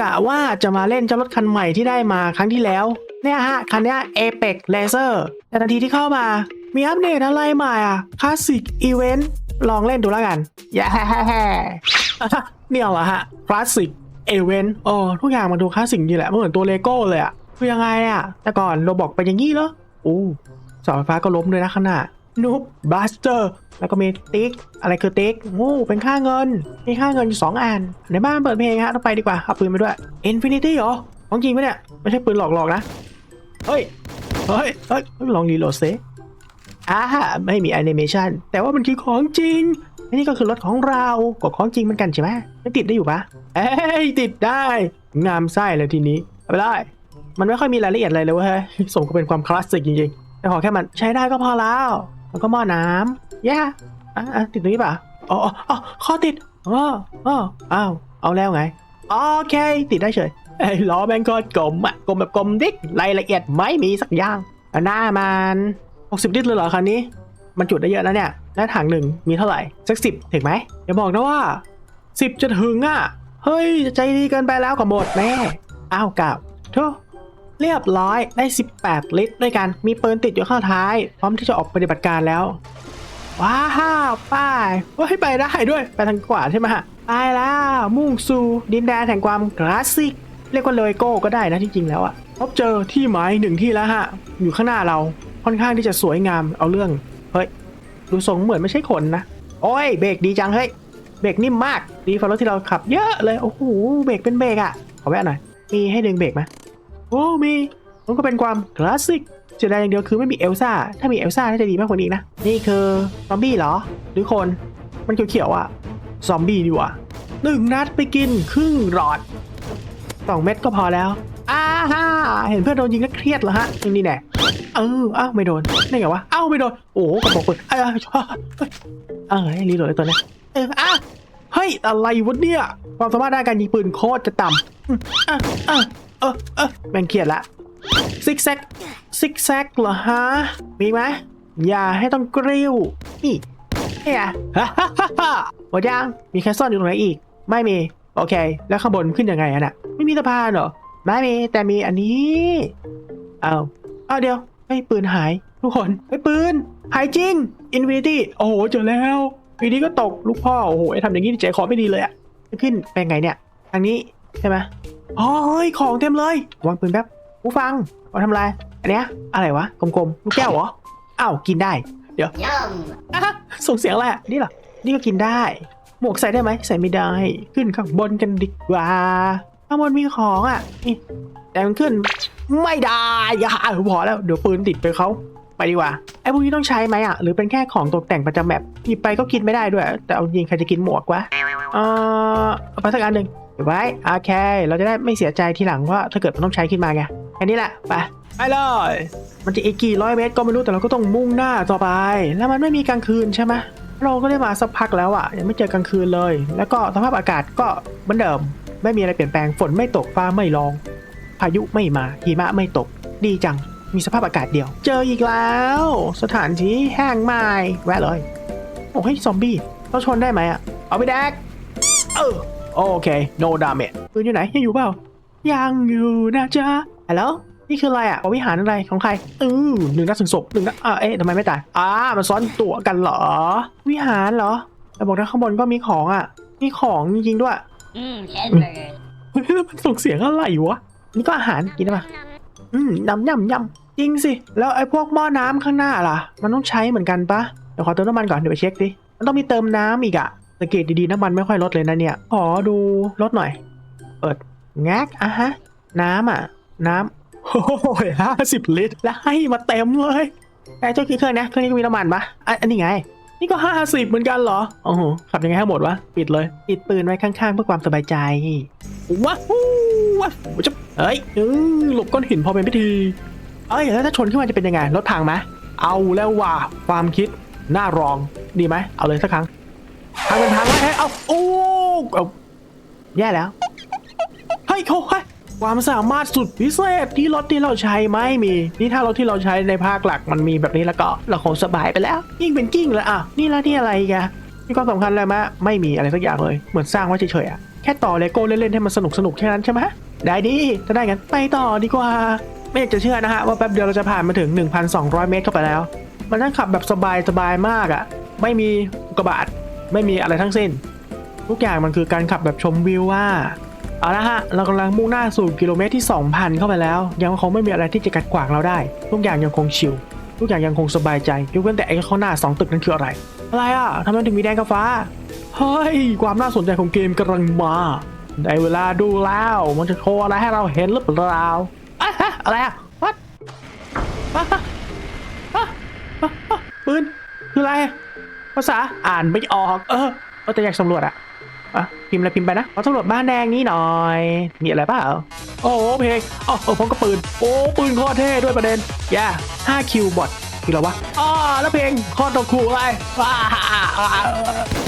กะว่าจะมาเล่นเจ้ารถคันใหม่ที่ได้มาครั้งที่แล้ว เนี่ยฮะ คันนี้ย Apex Laser แต่ทันทีที่เข้ามา มีอัปเดตอะไรใหม่อะ Classic Event ลองเล่นดูแล้วกันแย่เนี่ยเหรอฮะ Classic Event โอ้ทุกอย่างมันดูคลาสสิกดีแหละมันเหมือนตัวเลโก้เลยอะคือยังไงอะ แต่ก่อนเราบอกไปอย่างงี้เหรอโอ้เสาไฟฟ้าก็ล้มเลยนะข้างหน้า นูบบัสเตอร์แล้วก็มีติ๊ก อะไรคือติ๊กโอ้เป็นค่าเงิน มีค่าเงินอยู่สองอัน ในบ้านเปิดเพลงฮะต้องไปดีกว่า เอาปืนไปด้วย Infinity เหรอ ของจริงปะเนี่ย ไม่ใช่ปืนหลอกๆนะ เฮ้ย เฮ้ย เฮ้ย ลองรีโหลดเซอ่าไม่มีแอนิเมชันแต่ว่ามันคือของจริงอันนี้ก็คือรถของเราก็ของจริงเหมือนกันใช่ไหมยังติดได้อยู่ปะเอ้ยติดได้ งามไส้เลยทีนี้เอาไปได้ มันไม่ค่อยมีรายละเอียดอะไรเลยเว้ยสมก็เป็นความคลาสสิกจริงๆแต่ขอแค่มันใช้ได้ก็พอแล้ว แล้วก็หม้อน้ำแย่อะอะติดตรงนี้ป่ะอ๋ออ๋อข้อติดอ๋ออ๋ออ้าวเอาแล้วไงโอเค ติดได้เฉยไอ้ล้อแม่งก็กลมอะกลมแบบกลมดิ๊กรายละเอียดไม่มีสักอย่างหน้ามัน60 ลิตรเลยเหรอคันนี้ มันจุดได้เยอะแล้วเนี่ยแล้วถังหนึ่งมีเท่าไหร่ สักสิบถึงไหมอย่าบอกนะว่าสิบจะถึงอะ เฮ้ย ใจดีเกินไปแล้วกับหมดแม่อ้าวกับทุ เรียบร้อยได้ 18 ลิตรด้วยกันมีปืนติดอยู่ข้างท้าย พร้อมที่จะออกปฏิบัติการแล้ว ว้าวป้ายเฮ้ยไปได้ด้วยไปทางขวาใช่ไหมฮะไปแล้วมุ่งสู่ดินแดนแห่งความคลาสสิกเรียกว่าเลยโก้ก็ได้นะที่จริงแล้วอะพบเจอที่หมายหนึ่งที่แล้วฮะ อยู่ข้างหน้าเราค่อนข้างที่จะสวยงามเอาเรื่องเฮ้ยดูทรงเหมือนไม่ใช่คนนะโอ้ยเบรกดีจังเฮ้ยเบรกนิ่มมากดีกว่ารถที่เราขับเยอะเลยโอ้โหเบรกเป็นเบรกอะขอแวะหน่อยมีให้ดึงเบรกไหม โอ้มีมันก็เป็นความคลาสสิกเสียดายอย่างเดียวคือไม่มีเอลซ่า ถ้ามีเอลซ่าน่าจะดีมากกว่านี้นะ นี่คือซอมบี้เหรอ หรือคน มันเขียวๆอะซอมบี้ดีกว่าหนึ่งนัดไปกินครึ่งหลอดสองเม็ดก็พอแล้ว อ้าฮ่า เห็นเพื่อนโดนยิงก็เครียดเหรอฮะนี่แน่เอออ้าวไม่โดนได้ไงวะอ้าวไม่โดน โอ้กระบอกปืนเอ้ยเอ้ยเอ้ยเอ้รีโหลดตัวเนี้ยเอออ้าเฮ้ย อะไรวะเนี่ย ความสามารถด้านการยิงปืนโคตรจะต่ำอืมอะอะ เออเออแม่งเครียดละซิกแซกซิกแซกเหรอฮะ มีไหมอย่าให้ต้องกริ้ว นี่เฮียฮ่าฮ่าฮ่าหมดยัง มีใครซ่อนอยู่ตรงไหนอีก ไม่มี โอเค แล้วข้างบนขึ้นยังไงอะน่ะ ไม่มีสะพานเหรอ ไม่มี แต่มีอันนี้ เอาเอาเดี๋ยวไอ้ปืนหาย ทุกคนไอ้ปืน หายจริงอินฟินิตี้โอ้โห เจอแล้วทีนี้ก็ตกลูกพ่อ โอ้โหไอ้ทำอย่างนี้ใจคอไม่ดีเลยอะจะขึ้นไปไงเนี่ย ทางนี้ใช่ไหม อ๋อเฮ้ยของเต็มเลยวางปืนแป๊บผู้ฟังเอาทำอะไรอันเนี้ยอะไรวะกลมๆลูกแก้วเหรออ้าวกินได้ เดี๋ยวอะส่งเสียงอะไรอะนี่เหรอนี่ก็กินได้ หมวกใส่ได้ไหมใส่ไม่ได้ขึ้นข้างบนกันดีกว่าข้างบนมีของอะนี่แต่มันขึ้น ไม่ได้อย่าพอแล้วเดี๋ยวปืนติดไปเขาไปดีกว่าไอ้พวกนี้ต้องใช้ไหมอะหรือเป็นแค่ของตกแต่งประจำแบบหยิบไปก็กินไม่ได้ด้วย แต่เอาจริงใครจะกินหมวกวะเออเอาไปสักอันหนึ่ง เก็บไว้โอเค เราจะได้ไม่เสียใจทีหลังว่าถ้าเกิดมันต้องใช้ขึ้นมาไงแค่นี้แหละไปไปเลยมันจะอีกกี่ร้อยเมตรก็ไม่รู้แต่เราก็ต้องมุ่งหน้าต่อไป แล้วมันไม่มีกลางคืนใช่ไหมเราก็ได้มาสักพักแล้วอะยังไม่เจอกลางคืนเลย แล้วก็สภาพอากาศก็เหมือนเดิม ไม่มีอะไรเปลี่ยนแปลงฝนไม่ตกฟ้าไม่ร้อง พายุไม่มาหิมะไม่ตก ดีจังมีสภาพอากาศเดียว เจออีกแล้ว สถานที่แห้งไม้แวะเลยโอ้ยซอมบี้เราชนได้ไหมอะเอาไปแดกเออ โอเค no damage ปืนอยู่ไหนยังอยู่เปล่า ยังอยู่นะจ๊ะฮัลโหลนี่คืออะไรอะวิหารอะไรของใครอือหนึ่งนัดถึงศพหนึ่งนัดอ่าเอ๊ะทำไมไม่ตายอ่ามันซ้อนตัวกันเหรอ วิหารเหรอแต่บอกนะข้างบนก็มีของอะมีของจริงๆด้วย อืมเช่นเลยเฮ้ยแล้วมันส่งเสียงอะไรวะนี่ก็อาหารกินได้ปะอืมยำยำยำจริงสิ แล้วไอ้พวกหม้อน้ำข้างหน้าล่ะ มันต้องใช้เหมือนกันปะเดี๋ยวขอเติมน้ำมันก่อนเดี๋ยวไปเช็คดิมันต้องมีเติมน้ำอีกอะ สังเกตดีๆน้ำมันไม่ค่อยลดเลยนะเนี่ยขอดูรถหน่อย เปิดแงกอะฮะ น้ำอะ น้ำโอ้ยห้าสิบลิตร แล้วให้มาเต็มเลยไอ้เจ้าเครื่องเนี้ยเครื่องนี้ก็มีน้ำมันปะอันนี้ไง นี่ก็ห้าสิบเหมือนกันเหรอโอ้โหขับยังไงให้หมดวะปิดเลยปิดปืนไว้ข้างๆ เพื่อความสบายใจว้าวว้าวจะเฮ้ยหลบก้อนหินพอเป็นพิธีเอ้ยแล้วถ้าชนขึ้นมาจะเป็นยังไงรถพังไหมเอาแล้วว่าความคิดน่ารองดีไหมเอาเลยสักครั้ง ทางเป็นทางแล้วเฮ้ยเอาโอ้เอาแย่แล้วเฮ้ยเขาเฮ้ยความสามารถสุดพิเศษที่รถที่เราใช้ไม่มี นี่ถ้ารถที่เราใช้ในภาคหลักมันมีแบบนี้แล้วก็เราคงสบายไปแล้ว ยิ่งเป็นกิ้งเลยอะนี่ล้วนี่อะไรอีกันมีความสำคัญอะไรไหมไม่มีอะไรสักอย่างเลยเหมือนสร้างไว้เฉยๆอะแค่ต่อเลโก้เล่นๆให้มันสนุกสนุกๆแค่นั้นใช่ไหมได้ดีถ้าได้งั้นไปต่อดีกว่า ไม่อยากจะเชื่อนะฮะว่าแป๊บเดียวเราจะผ่านมาถึง 1,200 เมตรเข้าไปแล้ว มันนั่งขับแบบสบายสบายๆมากอะไม่มีกกาบาต ไม่มีอะไรทั้งสิ้น ทุกอย่างมันคือการขับแบบชมวิวว่า เอาละฮะ เรากำลังมุ่งหน้าสู่กิโลเมตรที่ 2,000 เข้าไปแล้ว ยังคงไม่มีอะไรที่จะกัดขวางเราได้ ทุกอย่างยังคงชิลทุกอย่างยังคงสบายใจยกเว้นแต่ไอ้ข้างหน้า 2 ตึกนั้นคืออะไร อะไรอะทำไมถึงมีแดงกับฟ้าเฮ้ยความน่าสนใจของเกมกำลังมาได้เวลาดูแล้วมันจะโชว์อะไรให้เราเห็นหรือเปล่าอะอะไรอะ what อะฮะอะอะอะปืนคืออะไร ภาษาอ่านไม่ออก เออเออแต่อยากสำรวจอะอะพิมพ์อะไรพิมพ์ไปนะขอสำรวจบ้านแดงนี้หน่อย มีอะไรเปล่าโอ้โเพลงอ๋อผมก็ปืน โอ้ปืนโคอรเท่ด้วยประเด็นย่าห้าคิวบอทคืออะไวะอ๋อแล้วเพลงคอตกขู่อะไร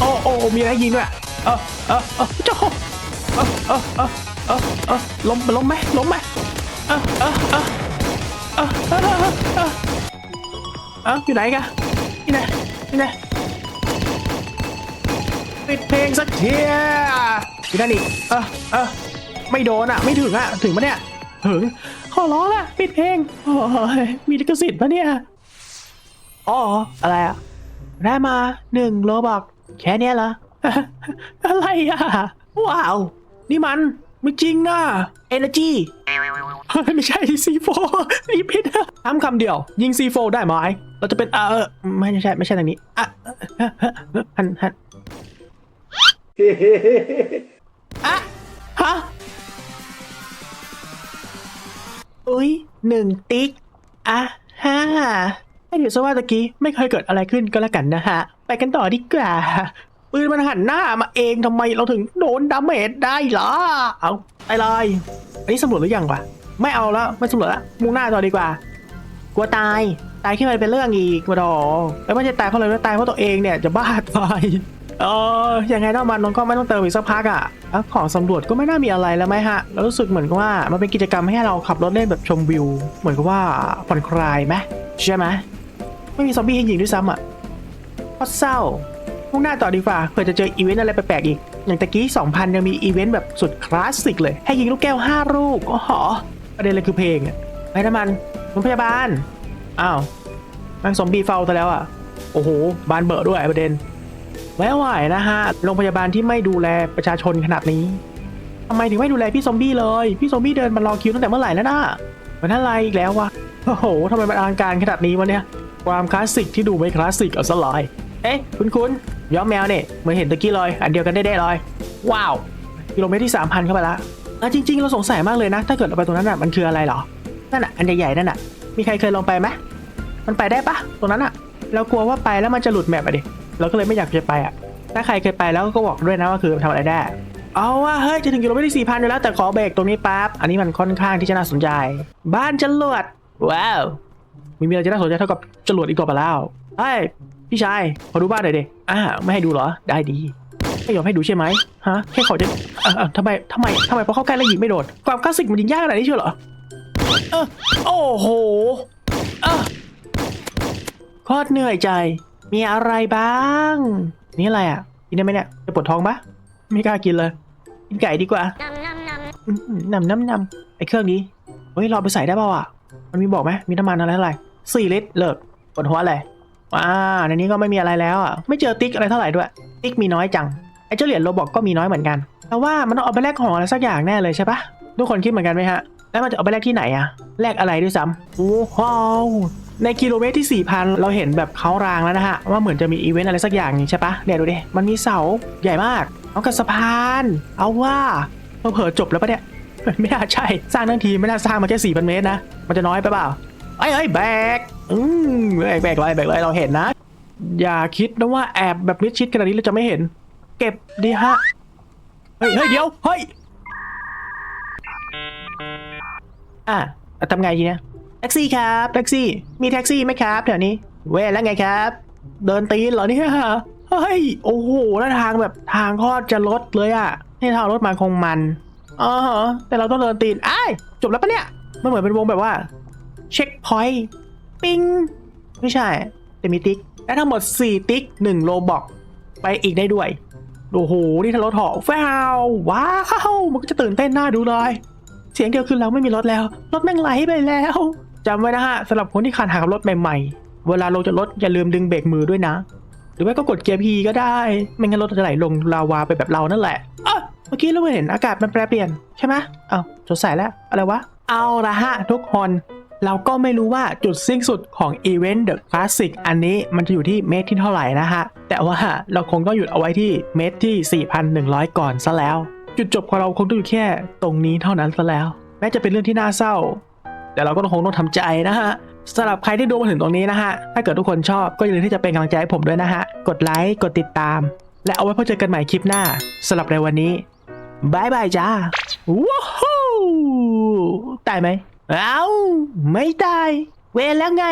โอ้โอ้มีอะไรยิงด้วยเออเออเออเจ้าขออเออเออเออเออล้มล้มไหมล้มไหมเออเออเออเออเออเอออยู่ไหนกันนี่ไหนนี่ไหน ปิดเพลงสักทีอยู่ด้านอีกเออเออไม่โดนอะ ไม่ถึงอะ ถึงปะเนี่ย ถึง ขอร้องอะปิดเพลงโอ้ยมีลิขสิทธิ์ปะเนี่ย อ๋อ อะไรอะ ได้มาหนึ่งโลบอก แค่เนี้ยเหรอ อะไรอะ ว้าว นี่มันไม่จริงนะ Energy เฮ้ยไม่ใช่ C4 รีบผิดทำคำเดียว ยิง C4 ได้ไหมเราจะเป็นเออเออไม่ใช่ ไม่ใช่ทางนี้อะหันหัน อะฮะอุ้ยหนึ่งติ๊กอะฮ่าให้เดี๋ยวซะว่าตะกี้ไม่เคยเกิดอะไรขึ้นก็แล้วกันนะฮะ ไปกันต่อดีกว่าปืนมันหันหน้ามาเองทำไมเราถึงโดนดาเมจได้ล่ะเอาไปเลยอันนี้สำรวจหรือยังวะไม่เอาแล้วไม่สำรวจล้วมุ่งหน้าต่อดีกว่า กลัวตายตายขึ้นมาเป็นเรื่องอีกมาดอแล้วไม่ใช่ตายเพราะอะไรนะตายเพราะตัวเองเนี่ยจะบ้าตาย เออยังไงนอกมันนนก็ไม่ต้องเติมอีกสักพักอะแล้วของสำรวจก็ไม่น่ามีอะไรแล้วไหมฮะแล้วรู้สึกเหมือนกับว่ามันเป็นกิจกรรมให้เราขับรถเล่นแบบชมวิว เหมือนกับว่าผ่อนคลายไหมใช่ไหมไม่มีซอมบี้ให้ยิงด้วยซ้ำอะก็เศร้ามุ่งหน้าต่อดีกว่าเผื่อจะเจออีเวนต์อะไรแปลกๆอีก อย่างตะกี้ 2,000 ยังมีอีเวนต์แบบสุดคลาสสิกเลย ให้ยิงลูกแก้ว 5 ลูกโอ้โหประเด็นเลยคือเพลงอะไปน้ำมันโรงพยาบาล อ้าวมันซอมบี้เฝ้าซะแล้วอะ โอ้โห บานเบอร์ด้วยประเด็น ไม่ไหวนะฮะ โรงพยาบาลที่ไม่ดูแลประชาชนขนาดนี้ทำไมถึงไม่ดูแลพี่ซอมบี้เลย พี่ซอมบี้เดินมารอคิวตั้งแต่เมื่อไหร่แล้วนะมันอะไรอีกแล้ววะ โอ้โหทำไมมันอลังการขนาดนี้วะเนี่ย ความคลาสสิกที่ดูไม่คลาสสิกเอาซะเลยเอ๊ะ คุณคุณย้อมแมวเนี่ยเหมือนเห็นตะกี้เลย อันเดียวกันได้ๆเลย ว้าว กิโลเมตรที่ 3,000 เข้าไปละอะจริง ๆ เราสงสัยมากเลยนะ ถ้าเกิดเราไปตรงนั้นอะ มันคืออะไรเหรอ นั่นอะ อันใหญ่ๆ นั่นอะ มีใครเคยลองไปไหมมันไปได้ปะตรงนั้นอะ เรากลัวว่าไปแล้วมันจะหลุดแมปอะดิ เราก็เลยไม่อยากจะไปอะ ถ้าใครเคยไปแล้วก็บอกด้วยนะว่าคือทำอะไรได้ เอาว่าเฮ้ยจะถึงกิโลเมตรที่สี่พันอยู่แล้วแต่ขอเบรกตรงนี้แป๊บ อันนี้มันค่อนข้างที่จะน่าสนใจ บ้านจรวด ว้าว มีมีอะไรจะน่าสนใจเท่ากับจรวดอีกต่อไปแล้วเฮ้ยพี่ชายขอดูบ้านหน่อยดิอ่าไม่ให้ดูเหรอ ได้ดีไม่ยอมให้ดูใช่ไหมฮะ แค่ขอจะเอ่อเอ่อทำไมทำไมทำไมพอเข้าใกล้แล้วยิงไม่โดน ความคลาสสิกมันยิงยากขนาดนี้เชียวเหรอเออโอ้โหเออโคตรเหนื่อยใจ มีอะไรบ้าง นี่อะไรอะ กินได้ไหมเนี่ย จะปวดท้องปะไม่กล้ากินเลย กินไก่ดีกว่าอื้อหือนำน้ำนำไอ้เครื่องนี้เฮ้ยเราไปใส่ได้เปล่าอะ มันมีบอกไหมมีน้ำมันอะไรเท่าไรสี่ลิตรเลิกปวดหัวเลยว้าในนี้ก็ไม่มีอะไรแล้วอะ ไม่เจอติ๊กอะไรเท่าไหร่ด้วย ติ๊กมีน้อยจัง ไอ้เจ้าเหรียญโรบอกก็มีน้อยเหมือนกัน แต่ว่ามันต้องเอาไปแลกของอะไรสักอย่างแน่เลยใช่ปะทุกคนคิดเหมือนกันไหมฮะ แล้วมันจะเอาไปแลกที่ไหนอะ แลกอะไรด้วยซ้ำโอ้โห ในกิโลเมตรที่ 4,000 เราเห็นแบบเขารางแล้วนะฮะ ว่าเหมือนจะมีอีเวนต์อะไรสักอย่างนี่ใช่ปะเนี่ยดูดิ มันมีเสาใหญ่มาก เอากับสะพาน เอาว่าเราเผลอจบแล้วปะเนี่ย ไม่น่าใช่ สร้างทั้งทีไม่น่าสร้างมาแค่4,000 เมตรนะ มันจะน้อยไปเปล่าไอ้ไอ้แบก อืมไอ้แบกเลยแบกเลยเราเห็นนะ อย่าคิดนะว่าแอบแบบมิดชิดขนาดนี้เราจะไม่เห็น เก็บดีฮะ เฮ้ยเฮ้ยเดี๋ยว เฮ้ย อะทำไงทีเนี้ย แท็กซี่ครับแท็กซี่ มีแท็กซี่ไหมครับแถวนี้ เว้แล้วไงครับ เดินตีนเหรอเนี่ยเฮ้ยโอ้โหแล้วทางแบบทางก็จะลดเลยอะนี่ทางรถมาคงมันอ๋อแต่เราต้องเดินตีนไอ้จบแล้วปะเนี่ยมันเหมือนเป็นวงแบบว่า เช็คพอยต์ปิ้งไม่ใช่แต่มีติ๊กและทั้งหมด 4 ติ๊ก1โลบอกไปอีกได้ด้วยโอ้โหนี่ถ้ารถเหาะแววว้าวมันก็จะตื่นเต้นหน่าดูเลย เสียงเดียวคือเราไม่มีรถแล้ว รถแม่งไหลไปแล้ว จำไว้นะฮะสำหรับคนที่ขาดหากับรถใหม่ๆ เวลาลงจากรถอย่าลืมดึงเบรกมือด้วยนะ หรือไม่ก็กดเกียร์พีก็ได้ ไม่งั้นรถจะไหลลงลาวาไปแบบเรานั่นแหละอะเมื่อกี้เราเห็นอากาศมันแปรเปลี่ยนใช่ไหมเอ้าสดใสแล้ว อะไรวะ เอาละฮะทุกคนเราก็ไม่รู้ว่าจุดสิ้นสุดของอีเวนต์ The Classic อันนี้มันจะอยู่ที่เมตรที่เท่าไหร่นะฮะ แต่ว่าเราคงต้องหยุดเอาไว้ที่เมตรที่ 4,100 ก่อนซะแล้ว จุดจบของเราคงต้องอยู่แค่ตรงนี้เท่านั้นซะแล้ว แม้จะเป็นเรื่องที่น่าเศร้า แต่เราก็ต้องคงต้องทำใจนะฮะสำหรับใครที่ดูมาถึงตรงนี้นะฮะ ถ้าเกิดทุกคนชอบก็อย่าลืมที่จะเป็นกำลังใจให้ผมด้วยนะฮะ กดไลค์ กดติดตาม และเอาไว้พบเจอกันใหม่คลิปหน้าสำหรับในวันนี้บายบายจ้าว้าวตายไหม เอ้า ไม่ตาย เวรแล้วไง